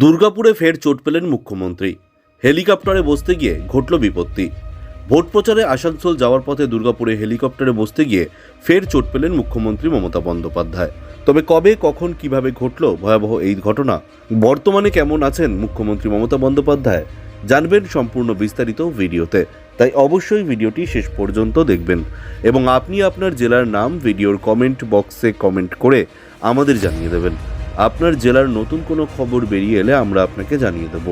দুর্গাপুরে ফের চোট পেলেন মুখ্যমন্ত্রী। হেলিকপ্টারে বসতে গিয়ে ঘটল বিপত্তি। ভোট প্রচারে আসানসোল যাওয়ার পথে দুর্গাপুরে হেলিকপ্টারে বসতে গিয়ে ফের চোট পেলেন মুখ্যমন্ত্রী মমতা বন্দ্যোপাধ্যায়। তবে কবে, কখন, কীভাবে ঘটল ভয়াবহ এই ঘটনা, বর্তমানে কেমন আছেন মুখ্যমন্ত্রী মমতা বন্দ্যোপাধ্যায়, জানবেন সম্পূর্ণ বিস্তারিত ভিডিওতে। তাই অবশ্যই ভিডিওটি শেষ পর্যন্ত দেখবেন এবং আপনি আপনার জেলার নাম, ভিডিওর কমেন্ট বক্সে কমেন্ট করে আমাদের জানিয়ে দেবেন। আপনার জেলার নতুন কোনো খবর বেরিয়ে এলে আমরা আপনাকে জানিয়ে দেব।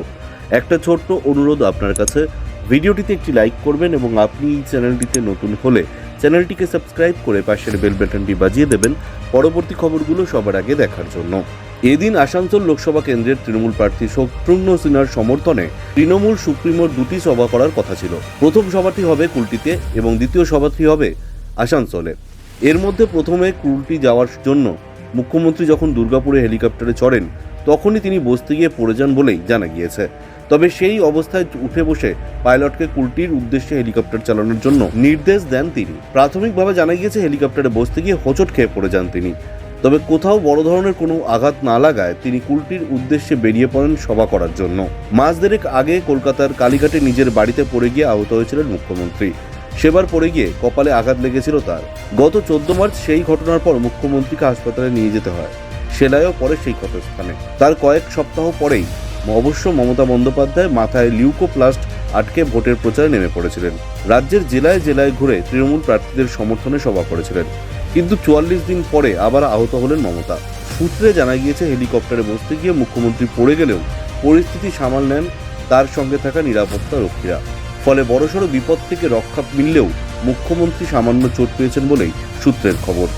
একটা ছোট্ট অনুরোধ আপনার কাছে। ভিডিওটিতে একটি লাইক করবেন এবং আপনি এই চ্যানেলটিতে নতুন হলে চ্যানেলটিকে সাবস্ক্রাইব করে পাশের বেল বাটনটি বাজিয়ে দেবেন পরবর্তী খবরগুলো সবার আগে দেখার জন্য। এদিন আসানসোল লোকসভা কেন্দ্রের তৃণমূল প্রার্থী শত্রুঘ্ন সিনহার সমর্থনে তৃণমূল সুপ্রিমোর দুটি সভা করার কথা ছিল। প্রথম সভাটি হবে কুলটিতে এবং দ্বিতীয় সভাটি হবে আসানসোলে। এর মধ্যে প্রথমে কুলটি যাওয়ার জন্য মুখ্যমন্ত্রী যখন দুর্গাপুরে হেলিকপ্টারে চড়েন, তখনই তিনি বসতে গিয়ে পড়ে যান বলেই জানা গিয়েছে। তবে সেই অবস্থায় উঠে বসে পাইলটকে কুলটির উদ্দেশ্যে হেলিকপ্টার চালানোর জন্য নির্দেশ দেন তিনি। প্রাথমিকভাবে জানা গিয়েছে, হেলিকপ্টারে বসতে গিয়ে হোঁচট খেয়ে পড়ে যান তিনি। তবে কোথাও বড় ধরনের কোনো আঘাত না লাগায় তিনি কুলটির উদ্দেশ্যে বেরিয়ে পড়েন সভা করার জন্য। মাস দেড়েক আগে কলকাতার কালীঘাটে নিজের বাড়িতে পড়ে গিয়ে আহত হয়েছিলেন মুখ্যমন্ত্রী। সেবার পড়ে গিয়ে কপালে আঘাত লেগেছিল তার। গত চোদ্দ মার্চ সেই ঘটনার পর মুখ্যমন্ত্রীকে হাসপাতালে নিয়ে যেতে হয়। সেলাইও পরে সেই ক্ষতস্থানে তার কয়েক সপ্তাহ পরেই অবশ্য মমতা বন্দ্যোপাধ্যায় মাথায় লিউকোপ্লাস্ট আটকে ভোটের প্রচারে নেমে পড়েছিলেন। রাজ্যের জেলায় জেলায় ঘুরে তৃণমূল প্রার্থীদের সমর্থনে সভা করেছিলেন। কিন্তু চুয়াল্লিশ দিন পরে আবার আহত হলেন মমতা। সূত্রে জানা গিয়েছে, হেলিকপ্টারে বসতে গিয়ে মুখ্যমন্ত্রী পড়ে গেলেও পরিস্থিতি সামাল নেন তার সঙ্গে থাকা নিরাপত্তা রক্ষীরা। ফলে বড়সড় বিপদ থেকে রক্ষা মিললেও মুখ্যমন্ত্রী সামান্য চোট পেয়েছেন বলেই সূত্রের খবর।